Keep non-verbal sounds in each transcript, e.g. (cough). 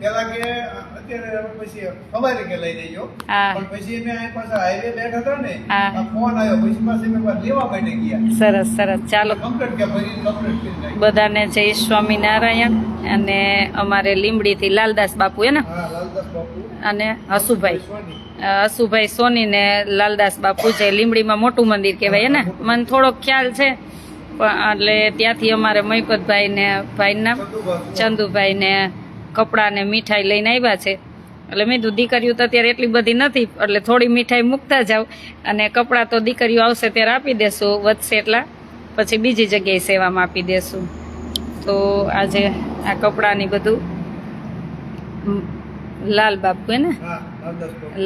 પેલા કે અત્યારે પછી સવારે કે લઈ લેજો. પણ પછી મેં અહીં પાછા હાઈવે બેઠા હતા ને. ફોન આવ્યો. પછી પાસે મેં પાછા લેવા માટે ગયા. સરસ સરસ. ચાલો. કમ્પ્લીટ કે ભરી કમ્પ્લીટ બધાને જય સ્વામિનારાયણ અને અમારે લીમડીથી લાલદાસ બાપુ હે ને? અને હસુભાઈ. હસુભાઈ સોની. ને લાલદાસ બાપુ છે લીમડીમાં મોટું મંદિર કહેવાય ને? મને થોડોક ખ્યાલ છે એટલે ત્યાંથી અમારે મહિપતભાઈ ને ભાઈના ચંદુ ચંદુભાઈ. ને કપડાં ને મીઠાઈ લઈને આવ્યા છે. એટલે મેં કીધું દીકરીઓ તો અત્યારે એટલી બધી નથી એટલે થોડી મીઠાઈ મૂકતા જાવ અને કપડાં તો દીકરીઓ આવશે ત્યારે આપી દેશું વધશે એટલા. પછી બીજી જગ્યાએ સેવામાં આપી દેશું. તો આજે આ કપડાની બધું લાલ બાપુ ને?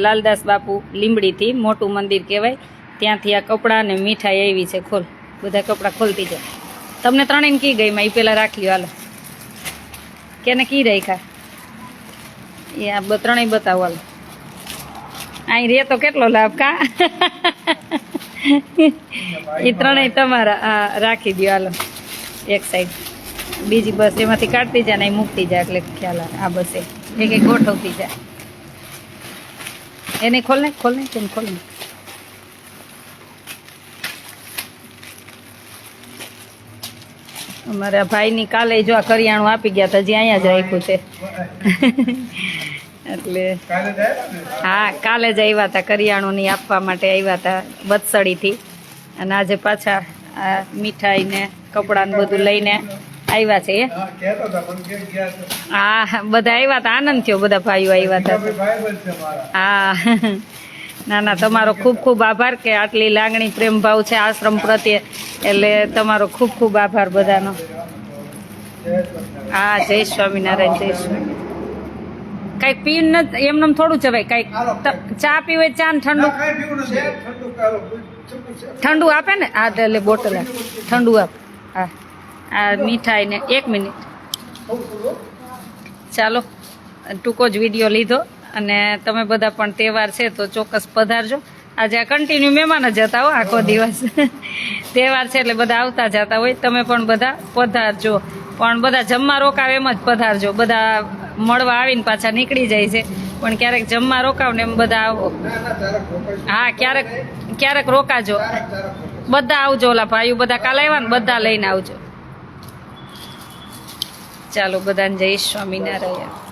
લાલદાસ બાપુ. લીંબડીથી મોટું મંદિર કહેવાય. ત્યાંથી આ કપડાં અને મીઠાઈ આવી છે ખોલ. બધા કપડાં ખોલતી જાય તમને ત્રણેય કી ગઈ માં એ પહેલાં રાખી લ્યો હાલો. કેને કી રાખ્યા એ આ ત્રણેય બતાવો હાલ. અહીં રે તો કેટલો લાભ કા? એ ત્રણેય તમારા રાખી દો હાલો, એક સાઈડ બીજી બસ એમાંથી કાઢતી જાય ને મૂકતી જાય, એટલે ખ્યાલ આ બસે એક એક ગોઠવતી જાય. એને ખોલ ને ખોલ ને કેમ ખોલ ને. અમારા ભાઈની કાલે જો આ કરિયાણું આપી ગયા હતા હજી અહીંયા જ રાખ્યું છે. એટલે ને? હા કાલે જ આવ્યા હતા કરિયાણુંની આપવા માટે આવ્યા હતા વત્સળીથી. અને આજે પાછા આ મીઠાઈ ને કપડાં ને બધું લઈને આવ્યા છે એ. હા બધા આવ્યા હતા આનંદ થયો બધા ભાઈઓ આવ્યા હતા હા. ના ના તમારો ખૂબ ખૂબ આભાર કે આટલી લાગણી પ્રેમ ભાવ છે આશ્રમ પ્રત્યે. એટલે તમારો ખૂબ ખૂબ આભાર બધાનો. હા જય સ્વામિનારાયણ જય સ્વામી કાંઈક પીન નથી એમને થોડું જવાય કાંઈક. ચા પીવે ચા ને ઠંડુ? પીવું. ઠંડુ આપે ને? હા એટલે બોટલ ઠંડુ આપ. હા. આ મીઠાઈ ને એક મિનિટ. ચાલો ટૂંકો જ વીડિયો લીધો. અને તમે બધા પણ તહેવાર છે તો ચોક્કસ પધારજો. આજે આ કન્ટિન્યુ મહેમાન જ હતા હો, આખો દિવસ. (laughs) તહેવાર છે એટલે બધા આવતા જતા હોય. તમે પણ બધા પધારજો. પણ બધા જમવા રોકાવ એમ જ પધારજો. બધા મળવા આવીને પાછા નીકળી જાય છે. પણ ક્યારેક જમવા રોકાવ ને એમ બધા આવો. હા, ક્યારેક ક્યારેક રોકાજો. બધા આવજો ઓલા ભાઈઓ. બધા કાલે આવ્યા ને બધા લઈને આવજો. ચાલો બધાને જય સ્વામિનારાયણ.